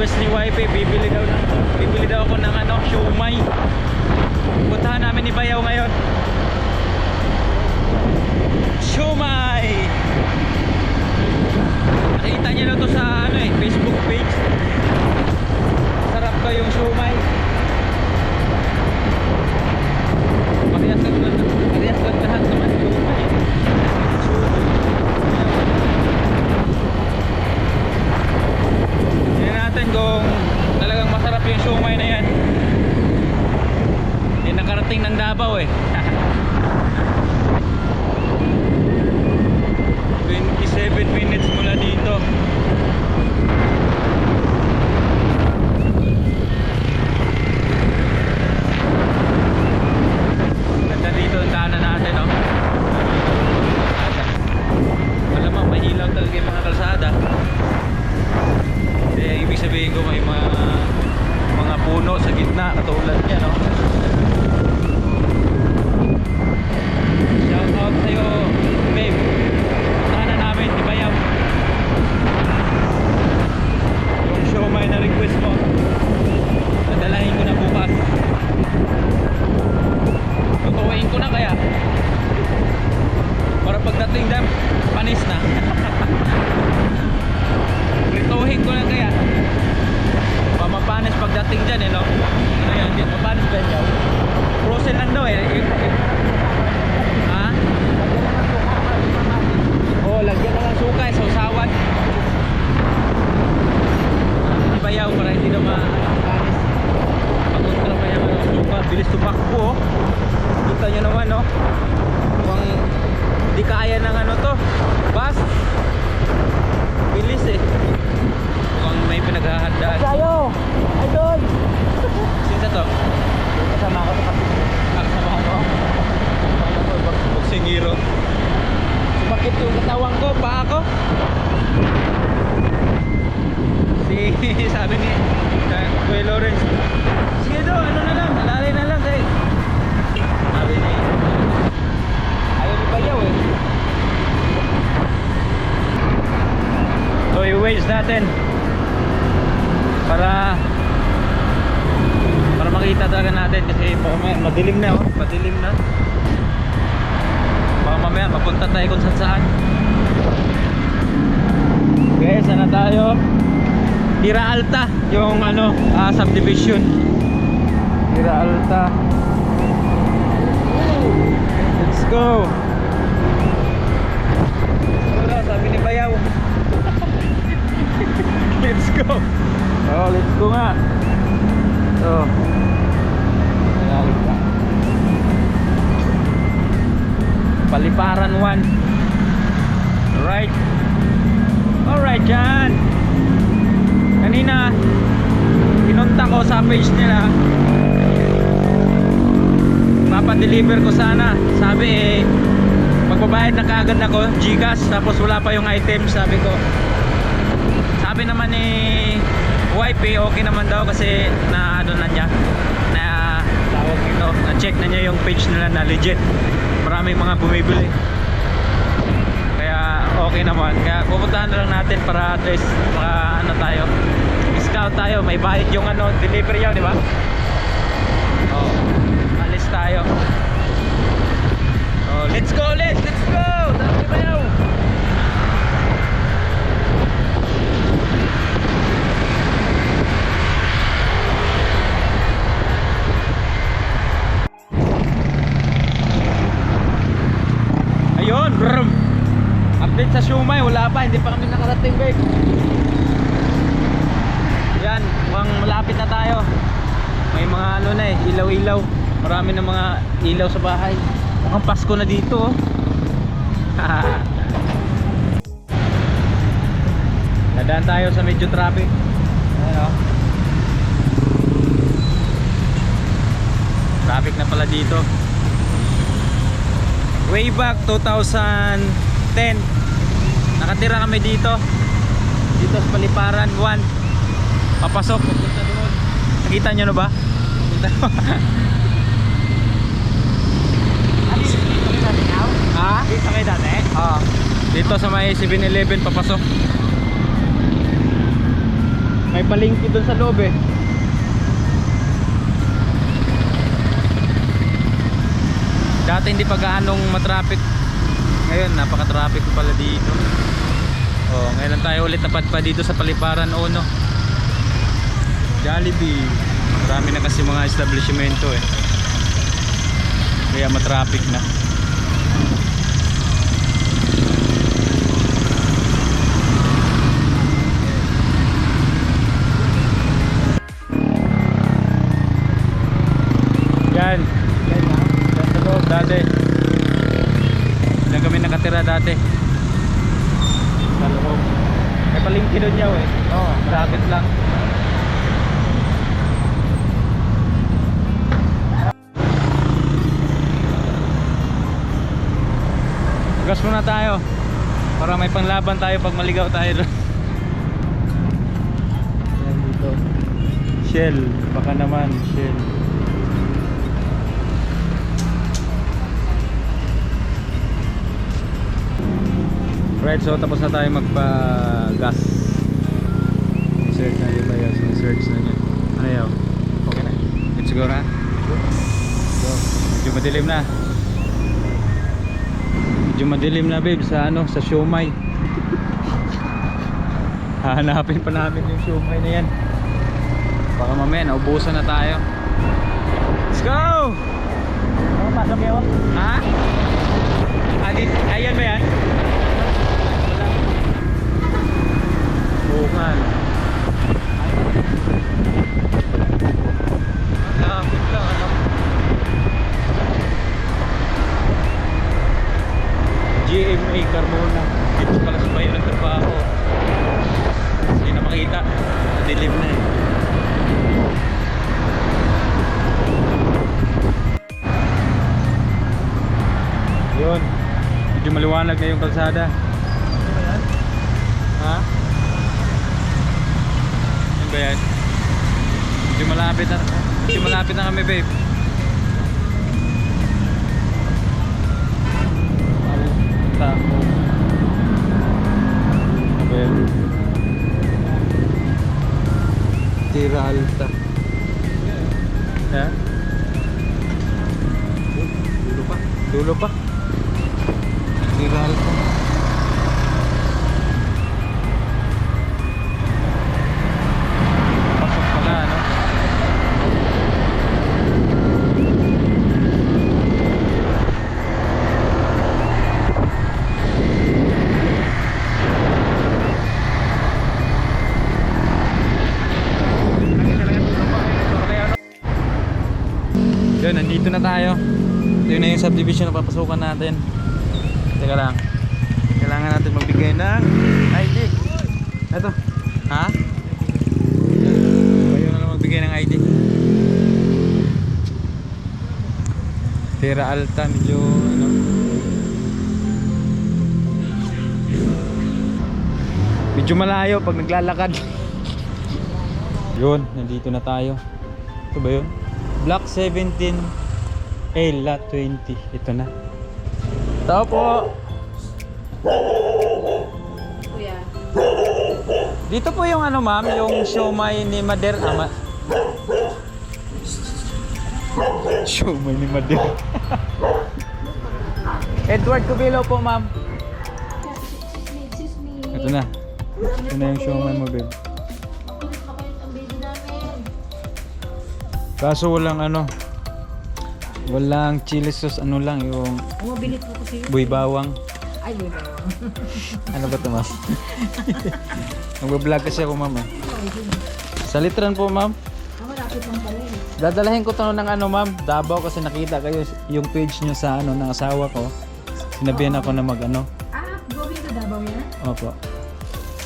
request ni wife, bibili daw bibili daw ako ng ano, siomay. Puntahan namin ni Bayaw ngayon. Siomay! Nakita niyo na to sa ano eh, Facebook page. Sarap daw yung siomay. No. Mukhang hindi kaya ng ano to. Bus. Bilis eh. Mukhang may pinaghahandaan. Tayo! Idol! Sinta to? Kasama ko sa kapitid. Ah, kasama ko. Boxing hero. Sumakit yung katawan ko, paa ko. Si, sabi ni uh, Kuya Lawrence, sige daw, ano na lang, alalay na lang. Sabi ni, ayaw ni Bayaw eh. So, i-waste natin para para makita talaga natin kasi baka mamaya madilim na oh, madilim na. Baka mamaya mapunta tayo kung saan saan. Guys, sana tayo? Tira Alta, yung ano, ah, subdivision. Tira Alta. Let's go. Sabi ni Bayaw. let's go. Oh, let's go nga. Oh. Paliparan 1. Alright. Alright, Jan. Kanina, pinunta ko sa page nila. Papadeliver ko sana. Sabi eh, magbabayad na kaagad ako, Gcash, tapos wala pa yung item, sabi ko. Sabi naman ni eh, okay naman daw kasi na ano na niya, na tawag ito, na check na niya yung page nila na legit. Maraming mga bumibili. Kaya okay naman. Kaya pupuntahan na lang natin para at least maka ano tayo. Discount tayo, may bayad yung ano, delivery yun, di ba? Oh, alis tayo. Let's go, let's, let's go! Dami ba yun? Ayun, brum. Update sa Shumay, wala pa, hindi pa kami nakarating, babe. Yan, mukhang malapit na tayo. May mga ano na eh, ilaw-ilaw. Marami na mga ilaw sa bahay. Mukhang Pasko na dito, oh. Nadaan tayo sa medyo traffic. Ayan, oh. Traffic na pala dito way back 2010 nakatira kami dito dito sa Paliparan 1 papasok nakita nyo na ba? Nakita nyo ba? ha? Dito kayo dati? Ah, dito sa may 7-Eleven papasok May palingki doon sa loob eh. Dati hindi pa gaanong matraffic. Ngayon napaka-traffic pala dito. Oh, ngayon lang tayo ulit napadpad dito sa Paliparan Ono. Jollibee. Marami na kasi mga establishmento eh. Kaya matraffic na. Diyan kami nakatira dati. Sa loob. May palingki doon yaw eh. Oh, malapit lang. Gas muna tayo. Para may panglaban tayo pag maligaw tayo doon. Shell. Baka naman, Shell. Right, so tapos na tayo magpa-gas. Search na yun ba yun? Search na yun. Ano yun? Okay na. Let's go na. Go. Medyo madilim na. Medyo madilim na babe sa ano, sa siomay. Hahanapin pa namin yung siomay na yan. Baka mamaya naubusan na tayo. Let's go! Ano pa sa mewa? Ha? Di, ayan ba yan? Bukan. Lapit lang, ano? GMA Carmona. Dito pala sa bayan ng trabaho. Hindi na makita. Dilim na eh. Yun. Medyo maliwanag na yung kalsada. Ha? Ba yan? Medyo malapit na. Medyo malapit na kami, babe. Ano yan? Tira alta. Ha? Dulo pa. Dulo pa. Nandito na tayo. Ito na yung subdivision na papasukan natin. Teka lang. Kailangan natin magbigay ng ID. Ito. Ha? Kayo na lang magbigay ng ID. Tera Alta, medyo ano. Medyo malayo pag naglalakad. Yun, nandito na tayo. Ito ba yun? Block 17 A lot 20. Ito na. Tao po. Kuya. Dito po yung ano ma'am, yung siomay ni Mader Ama. siomay ni Mader. Edward Cubilo po ma'am. Ito na. Ito na yung siomay mo babe. Kaso walang ano, walang chili sauce, ano lang yung Bumabilit po kasi yun. buy bawang. Ay, bawa. Ano ba ito ma'am? Nagbablog kasi ako ma'am. eh. Sa litran po ma'am. Ah, malapit lang pala eh. Dadalahin ko to ng ano ma'am, Davao kasi nakita kayo yung page nyo sa ano ng asawa ko. Sinabihan ako na mag ano. Ah, going to Davao yan? Opo.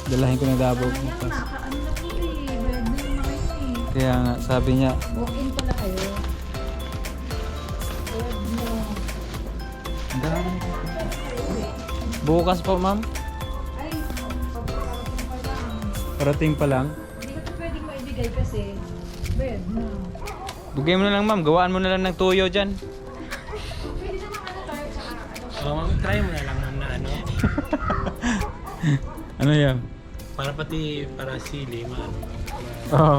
Dalahin ko na Davao. Sayang, nakaano na po eh. Bayad na yung mga yun eh. Kaya nga, sabi niya, Walk-in pala kayo. Dami." Bukas po ma'am, pa lang. parating pa lang. Hindi ko to pwedeng maibigay kasi bayad mo. Bigay mo na lang ma'am, gawaan mo na lang ng tuyo dyan. Pwede naman ano tayo sa ano. Oh, try mo na lang ma'am na ano. Ano yan? Para pati para sili, maano. Oo.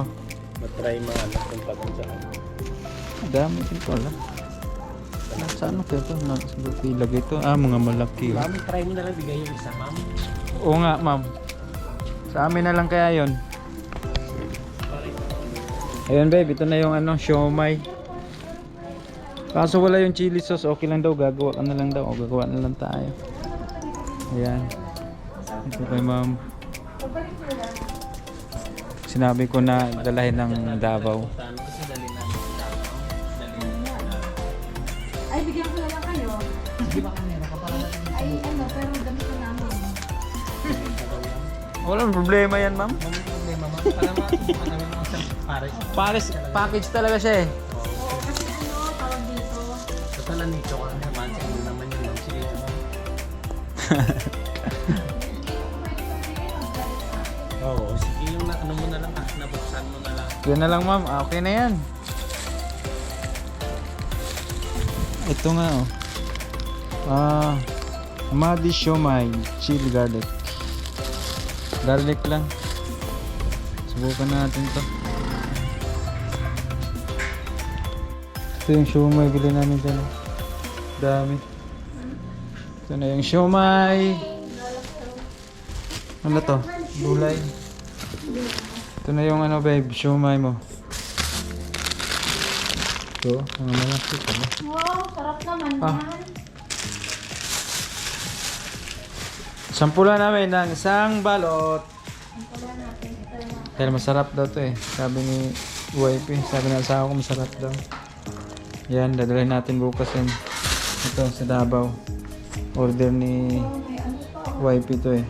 Matry maano kung pagod sa Dami din pala. Sa ano kaya ito? Nasa ilagay ito. Ah, mga malaki. Ma'am, try mo na lang bigay yung isa, ma'am. Oo nga, ma'am. Sa amin na lang kaya yon. Ayun babe, ito na yung ano, siomay. Kaso wala yung chili sauce, okay lang daw, gagawa ka na lang daw, o gagawa na lang tayo. Ayan. Ito kay ma'am. Sinabi ko na dalahin ng Davao. Bigyan ko na lang kayo. Di ba kanina ka para Ay, ano, pero damit ko namin. Walang problema yan ma'am. Ma'am, yung problema, ma'am. Para masubukan namin mga sa pares. Pares, package talaga siya eh. Oo, kasi ano, tawag dito. Total nito ka naman. Sige naman yun, ma'am. Sige naman. Oo, sige yung na, ano mo na lang, ah, nabuksan mo na lang. Yan na lang ma'am, Ah, okay na yan. Ito nga oh. Ah, Madi Siomai Chili Garlic. Garlic lang. Subukan natin to. Ito yung siomay bili namin dyan. oh. Dami. Ito na yung siomay. Ano to? Gulay. Ito na yung ano babe, siomay mo. Ang malaki pa ba? Wow, sarap naman Ah. yan. Sampulan namin ng isang balot. Pala natin. Dahil masarap daw to eh. Sabi ni wife eh. Sabi ng asawa ko masarap daw. Yan, dadalhin natin bukas yan. Ito sa Davao. Order ni wife ito eh.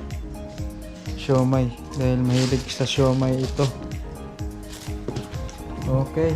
Siomay. Dahil mahilig sa siomay ito. Okay.